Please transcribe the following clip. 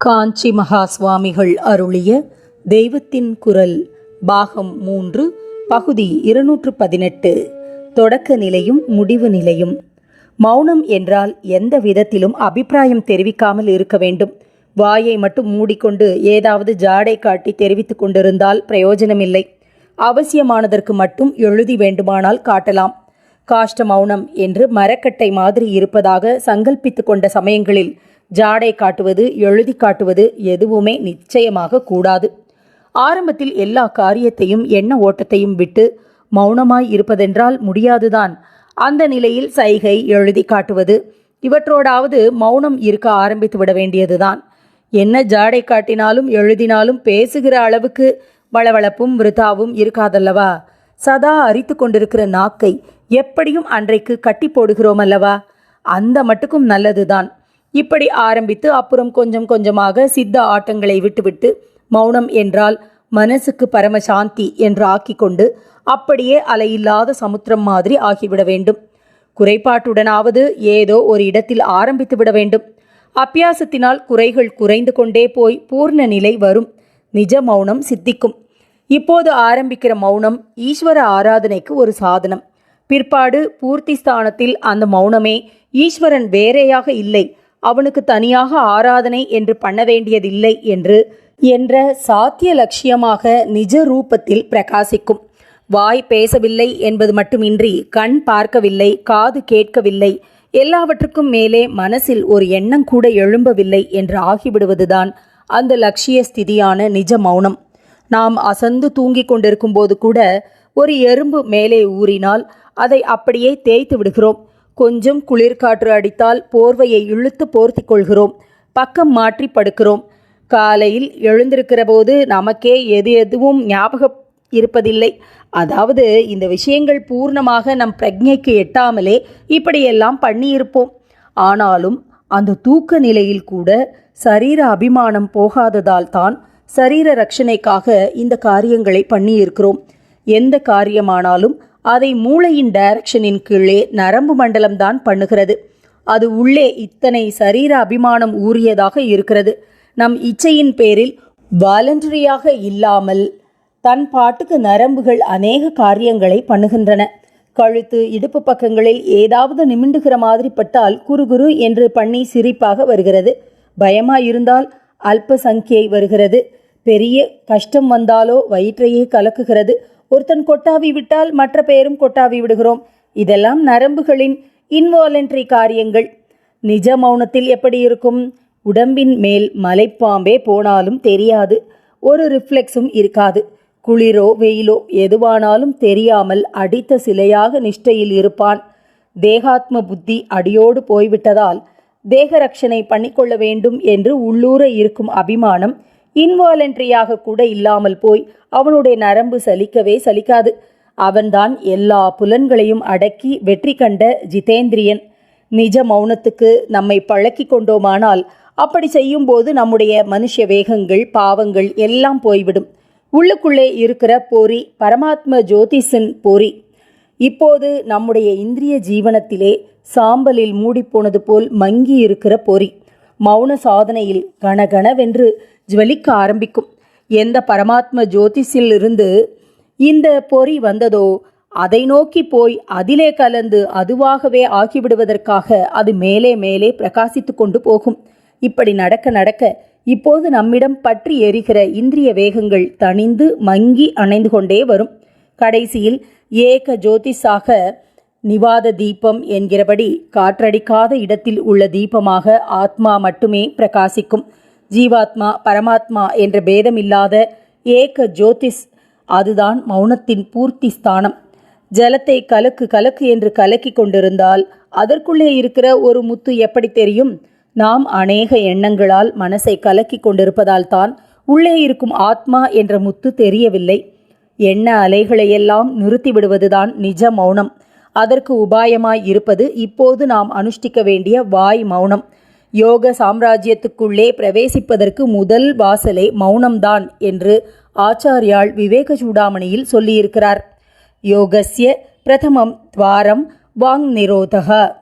காஞ்சி மகா சுவாமிகள் அருளிய தெய்வத்தின் குரல் பாகம் மூன்று பகுதி இருநூற்று பதினெட்டு. தொடக்க நிலையும் முடிவு நிலையும். மௌனம் என்றால் எந்த விதத்திலும் அபிப்பிராயம் தெரிவிக்காமல் இருக்க வேண்டும். வாயை மட்டும் மூடிக்கொண்டு ஏதாவது ஜாடை காட்டி தெரிவித்துக் கொண்டிருந்தால் பிரயோஜனமில்லை. அவசியமானதற்கு மட்டும் எழுதி வேண்டுமானால் காட்டலாம். காஷ்ட மௌனம் என்று மரக்கட்டை மாதிரி இருப்பதாக சங்கல்பித்து கொண்ட சமயங்களில் ஜாடை காட்டுவது எழுதி காட்டுவது எதுவுமே நிச்சயமாக கூடாது. ஆரம்பத்தில் எல்லா காரியத்தையும் எண்ண ஓட்டத்தையும் விட்டு மௌனமாய் இருப்பதென்றால் முடியாதுதான். அந்த நிலையில் சைகை எழுதி காட்டுவது இவற்றோடாவது மௌனம் இருக்க ஆரம்பித்து விட வேண்டியதுதான். என்ன ஜாடை காட்டினாலும் எழுதினாலும் பேசுகிற அளவுக்கு வளவளப்பும் விருதாவும் இருக்காதல்லவா? சதா அரித்து கொண்டிருக்கிற நாக்கை எப்படியும் அன்றைக்கு கட்டி போடுகிறோம் அல்லவா அந்த மட்டுக்கும் நல்லதுதான். இப்படி ஆரம்பித்து அப்புறம் கொஞ்சம் கொஞ்சமாக சித்த ஆட்டங்களை விட்டுவிட்டு மௌனம் என்றால் மனசுக்கு பரமசாந்தி என்று ஆக்கிக்கொண்டு அப்படியே அலையில்லாத சமுத்திரம் மாதிரி ஆகிவிட வேண்டும். குறைபாட்டுடனாவது ஏதோ ஒரு இடத்தில் ஆரம்பித்து விட வேண்டும். அப்பியாசத்தினால் குறைகள் குறைந்து கொண்டே போய் பூர்ண நிலை வரும். நிஜ மௌனம் சித்திக்கும். இப்போது ஆரம்பிக்கிற மௌனம் ஈஸ்வர ஆராதனைக்கு ஒரு சாதனம். பிற்பாடு பூர்த்தி ஸ்தானத்தில் அந்த மௌனமே ஈஸ்வரன் வேறையாக இல்லை. அவனுக்கு தனியாக ஆராதனை என்று பண்ண வேண்டியதில்லை என்று என்ற சாத்திய லட்சியமாக நிஜ ரூபத்தில் பிரகாசிக்கும். வாய் பேசவில்லை என்பது மட்டுமின்றி கண் பார்க்கவில்லை காது கேட்கவில்லை எல்லாவற்றுக்கும் மேலே மனசில் ஒரு எண்ணம் கூட எழும்பவில்லை என்று ஆகிவிடுவதுதான் அந்த லட்சிய ஸ்திதியான நிஜ மௌனம். நாம் அசந்து தூங்கிக் கொண்டிருக்கும் போது கூட ஒரு எறும்பு மேலே ஊறினால் அதை அப்படியே தேய்த்து விடுகிறோம். கொஞ்சம் குளிர்காற்று அடித்தால் போர்வையை இழுத்து போர்த்தி கொள்கிறோம். பக்கம் மாற்றி படுக்கிறோம். காலையில் எழுந்திருக்கிற போது நமக்கே எது எதுவும் ஞாபகம் இருப்பதில்லை. அதாவது இந்த விஷயங்கள் பூர்ணமாக நம் பிரஜைக்கு எட்டாமலே இப்படியெல்லாம் பண்ணியிருப்போம். ஆனாலும் அந்த தூக்க நிலையில் கூட சரீர அபிமானம் போகாததால் தான் சரீர ரட்சணைக்காக இந்த காரியங்களை பண்ணியிருக்கிறோம். எந்த காரியமானாலும் அதை மூளையின் டைரக்ஷனின் கீழே நரம்பு மண்டலம் தான் பண்ணுகிறது. அது உள்ளே இத்தனை சரீர அபிமானம் ஊறியதாக இருக்கிறது. நம் இச்சையின் பேரில் வாலண்டரியாக இல்லாமல் தன் பாட்டுக்கு நரம்புகள் அநேக காரியங்களை பண்ணுகின்றன. கழுத்து இடுப்பு பக்கங்களில் ஏதாவது நிமிண்டுகிற மாதிரி பட்டால் குறுகுறு என்று பண்ணி சிரிப்பாக வருகிறது. பயமாயிருந்தால் அல்ப சங்கியை வருகிறது. பெரிய கஷ்டம் வந்தாலோ வயிற்றையே கலக்குகிறது. ஒருத்தன் கொட்டாவி விட்டால் மற்ற பேரும் கொட்டாவி விடுகிறோம். இதெல்லாம் நரம்புகளின் இன்வாலன்ட்ரி காரியங்கள். நிஜ மௌனத்தில் எப்படி இருக்கும்? உடம்பின் மேல் மலைப்பாம்பே போனாலும் தெரியாது. ஒரு ரிஃப்ளெக்ஸும் இருக்காது. குளிரோ வெயிலோ எதுவானாலும் தெரியாமல் அடித்த சிலையாக நிஷ்டையில் இருப்பான். தேகாத்ம புத்தி அடியோடு போய்விட்டதால் தேக ரட்சணை பண்ணிக்கொள்ள வேண்டும் என்று உள்ளூர இருக்கும் அபிமானம் இன்வாலன்ட்ரியாக கூட இல்லாமல் போய் அவனுடைய நரம்பு சலிக்கவே சலிக்காது. அவன்தான் எல்லா புலன்களையும் அடக்கி வெற்றி கண்ட ஜிதேந்திரியன். நிஜ மௌனத்துக்கு நம்மை பழக்கி கொண்டோமானால் அப்படி செய்யும்போது நம்முடைய மனுஷ வேகங்கள் பாவங்கள் எல்லாம் போய்விடும். உள்ளுக்குள்ளே இருக்கிற பொறி பரமாத்ம ஜோதிஷன் பொறி இப்போது நம்முடைய இந்திரிய ஜீவனத்திலே சாம்பலில் மூடிப்போனது போல் மங்கி இருக்கிற பொறி மௌன சாதனையில் கணகணவென்று ஜுவலிக்க ஆரம்பிக்கும். எந்த பரமாத்ம ஜோதிஷிலிருந்து இந்த பொறி வந்ததோ அதை நோக்கி போய் அதிலே கலந்து அதுவாகவே ஆகிவிடுவதற்காக அது மேலே மேலே பிரகாசித்து கொண்டு போகும். இப்படி நடக்க நடக்க இப்போது நம்மிடம் பற்றி எரிகிற இந்திரிய வேகங்கள் தணிந்து மங்கி அணைந்து கொண்டே வரும். கடைசியில் ஏக ஜோதிஷாக நிவாத தீபம் என்கிறபடி காற்றடிக்காத இடத்தில் உள்ள தீபமாக ஆத்மா மட்டுமே பிரகாசிக்கும். ஜீவாத்மா பரமாத்மா என்ற பேதமில்லாத ஏக ஜோதிஷ் அதுதான் மௌனத்தின் பூர்த்தி ஸ்தானம். ஜலத்தை கலக்கு கலக்கு என்று கலக்கி கொண்டிருந்தால் அதற்குள்ளே இருக்கிற ஒரு முத்து எப்படி தெரியும்? நாம் அநேக எண்ணங்களால் மனசை கலக்கி கொண்டிருப்பதால் தான் உள்ளே இருக்கும் ஆத்மா என்ற முத்து தெரியவில்லை. எண்ண அலைகளையெல்லாம் நிறுத்தி விடுவதுதான் நிஜ மௌனம். அதற்கு உபாயமாய் இருப்பது இப்போது நாம் அனுஷ்டிக்க வேண்டிய வாய் மௌனம். யோக சாம்ராஜ்யத்துக்குள்ளே பிரவேசிப்பதற்கு முதல் வாசலே மௌனம்தான் என்று ஆச்சாரியால் விவேக சூடாமணியில் சொல்லியிருக்கிறார். யோகஸ்ய பிரதமம் துவாரம் வாங் நிரோதக.